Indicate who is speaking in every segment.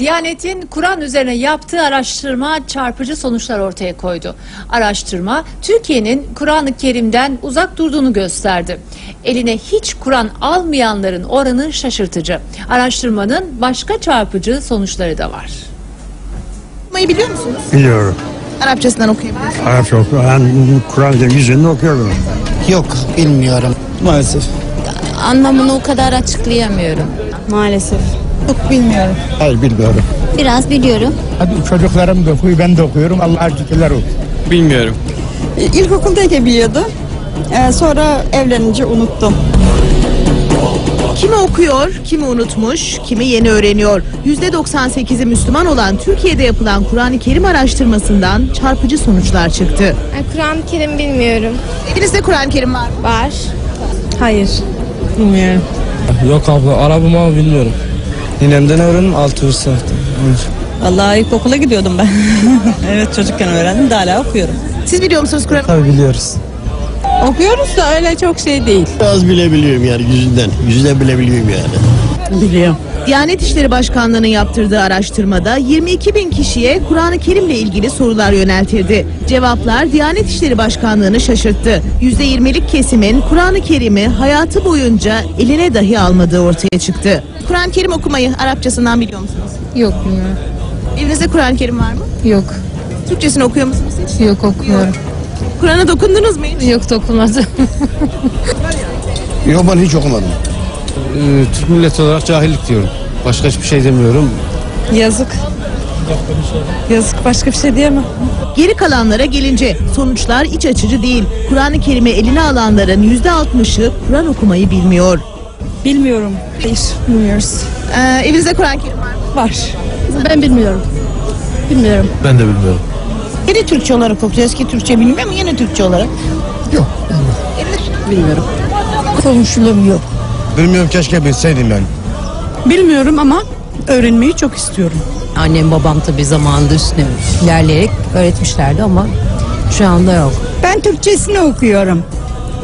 Speaker 1: Diyanet'in Kur'an üzerine yaptığı araştırma çarpıcı sonuçlar ortaya koydu. Araştırma Türkiye'nin Kur'an-ı Kerim'den uzak durduğunu gösterdi. Eline hiç Kur'an almayanların oranı şaşırtıcı. Araştırmanın başka çarpıcı sonuçları da var.
Speaker 2: Okumayı biliyor musunuz?
Speaker 3: Biliyorum.
Speaker 2: Arapçasından okuyabilirsiniz.
Speaker 3: Arapça oku. Ben Kur'an-ı Kerim yüzünü okuyorum.
Speaker 4: Yok bilmiyorum. Maalesef.
Speaker 5: Anlamını o kadar açıklayamıyorum.
Speaker 6: Maalesef.
Speaker 2: Yok bilmiyorum.
Speaker 4: Hayır bilmiyorum.
Speaker 5: Biraz biliyorum.
Speaker 3: Hadi çocuklarım da okuyor, ben de okuyorum. Allah'a şükürler olsun.
Speaker 7: Bilmiyorum.
Speaker 6: İlkokuldayken biliyordum. Ee, sonra evlenince unuttum.
Speaker 2: Kimi okuyor, kimi unutmuş, kimi yeni öğreniyor. %98'i Müslüman olan Türkiye'de yapılan Kur'an-ı Kerim araştırmasından çarpıcı sonuçlar çıktı.
Speaker 8: Kur'an-ı Kerim bilmiyorum.
Speaker 2: Evinizde Kur'an-ı Kerim var mı?
Speaker 8: Var.
Speaker 6: Hayır. Bilmiyorum.
Speaker 7: Yok abla arabamı bilmiyorum. Ninemden öğrendim 6. sınıfta.
Speaker 6: Vallahi ilkokula gidiyordum ben. evet çocukken öğrendim de hala okuyorum.
Speaker 2: Siz biliyor musunuz Kur'an-ı
Speaker 7: Tabii biliyoruz.
Speaker 6: Okuyoruz da öyle çok şey değil.
Speaker 4: Az bile biliyorum yani yüzünden. Yüzünden bile biliyorum yani.
Speaker 6: Biliyorum.
Speaker 2: Diyanet İşleri Başkanlığı'nın yaptırdığı araştırmada 22 bin kişiye Kur'an-ı Kerim'le ilgili sorular yöneltildi. Cevaplar Diyanet İşleri Başkanlığı'nı şaşırttı. %20'lik kesimin Kur'an-ı Kerim'i hayatı boyunca eline dahi almadığı ortaya çıktı. Kur'an-ı Kerim okumayı Arapçasından biliyor musunuz?
Speaker 8: Yok bilmiyorum.
Speaker 2: Evinizde Kur'an-ı Kerim var mı?
Speaker 8: Yok.
Speaker 2: Türkçesini okuyor musunuz hiç?
Speaker 8: Yok okumuyorum.
Speaker 2: Kur'an'a dokundunuz mu hiç?
Speaker 8: Yok dokunmadım.
Speaker 4: Yok ben hiç okumadım.
Speaker 7: Ee, Türk milleti olarak cahillik diyorum. Başka hiçbir şey demiyorum.
Speaker 6: Yazık. Yazık başka bir şey diyemem.
Speaker 2: Geri kalanlara gelince sonuçlar iç açıcı değil. Kur'an-ı Kerim'i eline alanların %60'ı Kur'an okumayı bilmiyor.
Speaker 6: Bilmiyorum. Hayır bilmiyoruz.
Speaker 2: Ee, evinizde Kur'an-ı Kerim var mı?
Speaker 6: Var.
Speaker 8: ben bilmiyorum. Bilmiyorum.
Speaker 7: Ben de bilmiyorum.
Speaker 9: Yine Türkçe olarak okuyoruz ki Türkçe bilmiyorum ama yine Türkçe olarak.
Speaker 6: Komşuluğum yok.
Speaker 4: Bilmiyorum keşke bilseydim ben.
Speaker 6: Bilmiyorum ama öğrenmeyi çok istiyorum.
Speaker 10: Annem babam tabii zamanında üstüne ilerleyerek öğretmişlerdi ama şu anda yok.
Speaker 6: Ben Türkçesini okuyorum.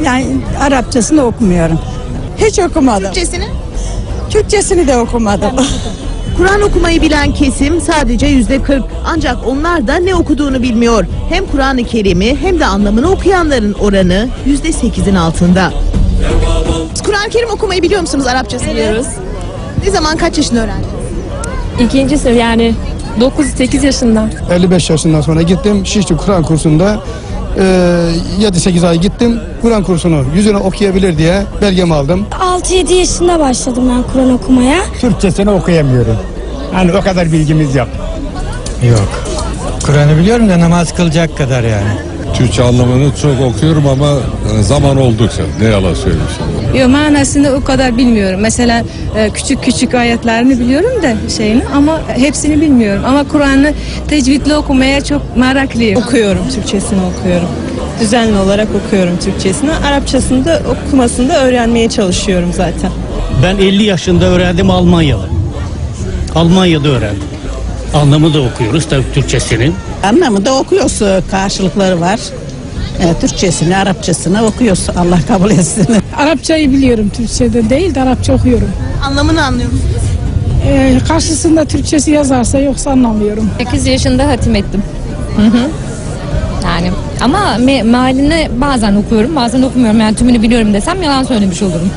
Speaker 6: Yani Arapçasını okumuyorum. Hiç okumadım.
Speaker 2: Türkçesini?
Speaker 6: Türkçesini de okumadım.
Speaker 2: Kur'an okumayı bilen kesim sadece yüzde 40. Ancak onlar da ne okuduğunu bilmiyor. Hem Kur'an-ı Kerim'i hem de anlamını okuyanların oranı yüzde 8'in altında. Siz Kur'an-ı Kerim okumayı biliyor musunuz Arapçasını?
Speaker 8: Biliyoruz.
Speaker 2: Ne zaman kaç yaşında öğrendiniz?
Speaker 8: İkinci sınıf yani 9-8 yaşında.
Speaker 3: 55 yaşından sonra gittim Şişli Kur'an kursunda e, 7-8 ay gittim. Kur'an kursunu yüzüne okuyabilir diye belgemi aldım.
Speaker 8: 6-7 yaşında başladım ben Kur'an okumaya.
Speaker 3: Türkçesini okuyamıyorum. Yani o kadar bilgimiz yok.
Speaker 7: Yok. Kur'an'ı biliyorum da namaz kılacak kadar yani.
Speaker 11: Türkçe anlamını çok okuyorum ama e, zaman oldukça ne yalan söyleyeyim sana.
Speaker 8: Yok manasını o kadar bilmiyorum. Mesela e, küçük küçük ayetlerini biliyorum da şeyini ama hepsini bilmiyorum. Ama Kur'an'ı tecvidle okumaya çok meraklıyım.
Speaker 6: okuyorum, Türkçesini okuyorum. Düzenli olarak okuyorum Türkçesini. Arapçasını da okumasını da öğrenmeye çalışıyorum zaten.
Speaker 9: Ben 50 yaşında öğrendim Almanyalı. Almanya'da öğrendim. Anlamı da okuyoruz tabii Türkçesinin.
Speaker 6: Anlamı da okuyoruz, karşılıkları var. E, Türkçesini, Arapçasını okuyoruz. Allah kabul etsin.
Speaker 8: Arapçayı biliyorum Türkçe'de değil de Arapça okuyorum.
Speaker 2: Anlamını anlıyor musunuz?
Speaker 8: Ee, karşısında Türkçesi yazarsa yoksa anlamıyorum.
Speaker 5: 8 yaşında hatim ettim. Yani ama me- mealini bazen okuyorum bazen okumuyorum. Yani tümünü biliyorum desem yalan söylemiş olurum.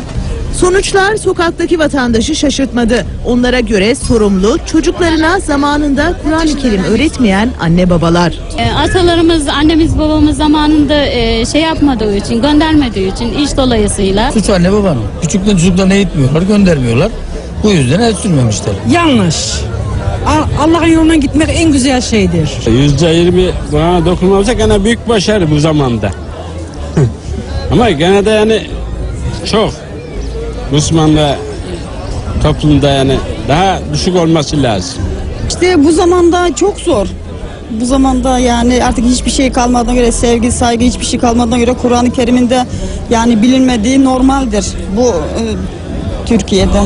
Speaker 2: Sonuçlar sokaktaki vatandaşı şaşırtmadı. Onlara göre sorumlu çocuklarına zamanında Kur'an-ı Kerim öğretmeyen anne babalar.
Speaker 8: Ee, Atalarımız, annemiz, babamız zamanında e, şey yapmadığı için, göndermediği için iş dolayısıyla
Speaker 9: Suç anne babanın. Küçükten çocuklarına eğitmiyorlar, göndermiyorlar. Bu yüzden el sürmemişler.
Speaker 6: Yanlış. Allah'ın yolundan gitmek en güzel şeydir.
Speaker 7: %20 Kur'an'a dokunmamızda gene büyük başarı bu zamanda. ama gene de yani çok Müslüman ve toplumda yani daha düşük olması lazım.
Speaker 6: İşte bu zamanda çok zor. Bu zamanda yani artık hiçbir şey kalmadığına göre sevgi, saygı hiçbir şey kalmadığına göre Kur'an-ı Kerim'in de yani bilinmediği normaldir bu e, Türkiye'de.